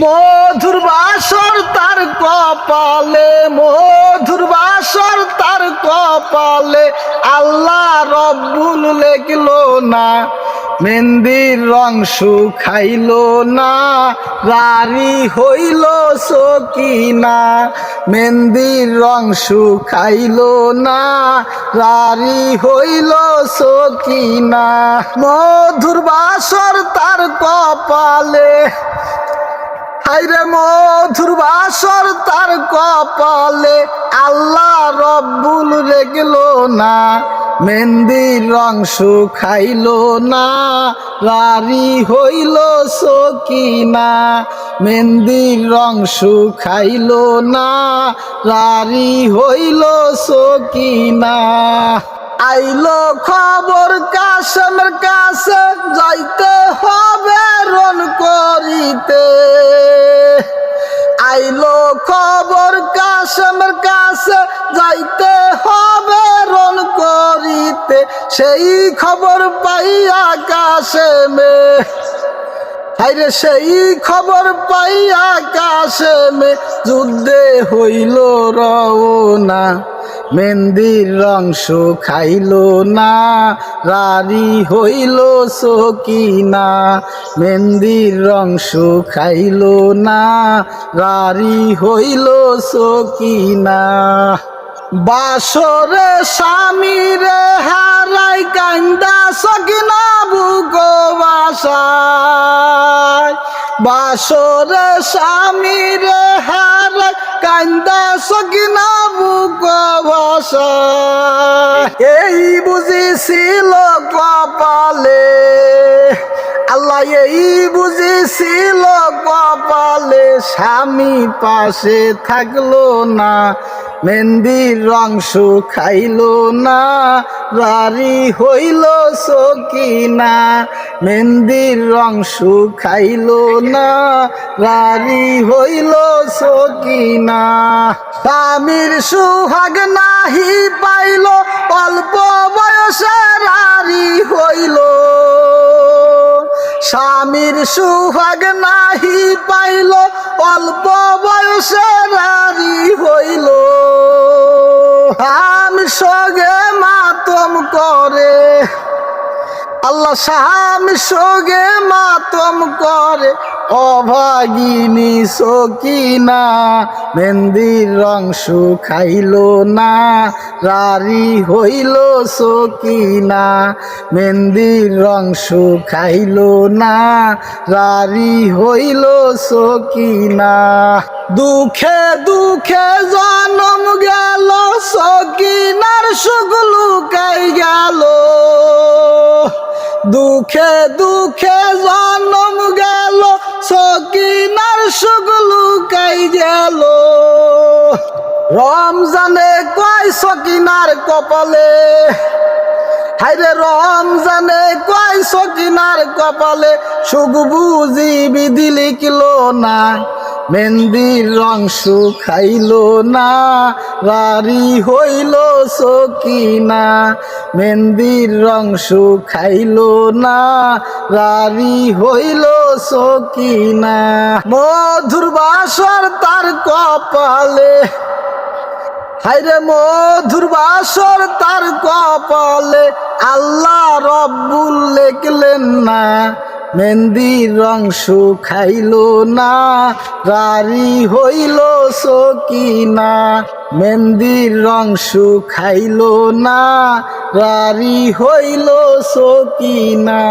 মধুর বাসর তার কপালে, মধুর বাসর তার কপালে। আল্লাহ রব্বুল লেখলো না, মেহেন্দির রং শুখাইল না রারি হইল সকিনা। মেহেন্দির রং শুখাইল না রারি হইল সকিনা। মধুর বাসর তার কপালে হাইরে মধুর বাসর তার কপালে আল্লাহ রব্বুল রেগল না, মেহেন্দির রং শুখাইল না, রারি হইল সকিনা, মেহেন্দির রং শুখাইল না, রারি হইল সকিনা। আইলো খবর কাশেমের যাইতে হবে রন করিতে, সেই খবর পাই আকাশে মে। হাইরে সেই খবর পাইয়া কাশেমে যুদ্ধে হইল রওনা, মেহেন্দির রং খাইল না। রারি হইল সকিনা, মেহেন্দির রং খাইল না। রারি হইল সকিনা। বাসরে স্বামীরে হারাই কান্দা সকিনা বুকো বাসরে স্বামীরে হারাই কান্দা সকিনা বুকো এই বুঝিছিল কপালে, আল্লাহ এই বুঝেছিল কপালে, স্বামী পাশে থাকল না। মেহেন্দির রং খাইল না রারি হইল সকিনা। মেহেন্দির রং খাইল না রারি হইল সকিনা। স্বামীর সুহাগ নাহি পাইল, অল্প বয়সে রারি হইল। স্বামীর সুহাগ নাহি পাইল, অল্প বয়সে আল্লাহ স্বামী সগে মাতম করে, অভাগিনী সকিনা, মেহেন্দির রং খাইল না, রারি হইল সকিনা, মেহেন্দির রং খাইল না, রারি হইল সকিনা। দুঃখে দুঃখে জনম গেল, সকিনার সুগলু গেল। দুঃখে দুঃখে জনম গেল, সকিনার সুগলু কাই গেল। রমজানে কয় সকিনার কপালে? হাইরে রমজানে কয় সকিনার কপালে? সুখ বুঝি বিধি লিখল না মেহেন্দির রং খাইল না রারি হইল সকিনা। মেহেন্দির রং খাইল না রারি হইল সকিনা। মধুর বাসর তার কপালে হাইরে মধুর বাসর তার কপালে, আল্লাহ রব্বুল লেখলেন না। মেহেন্দির রং খাইল না রারি হইল সকিনা। মেহেন্দির রং খাইল না রারি হইল সকিনা।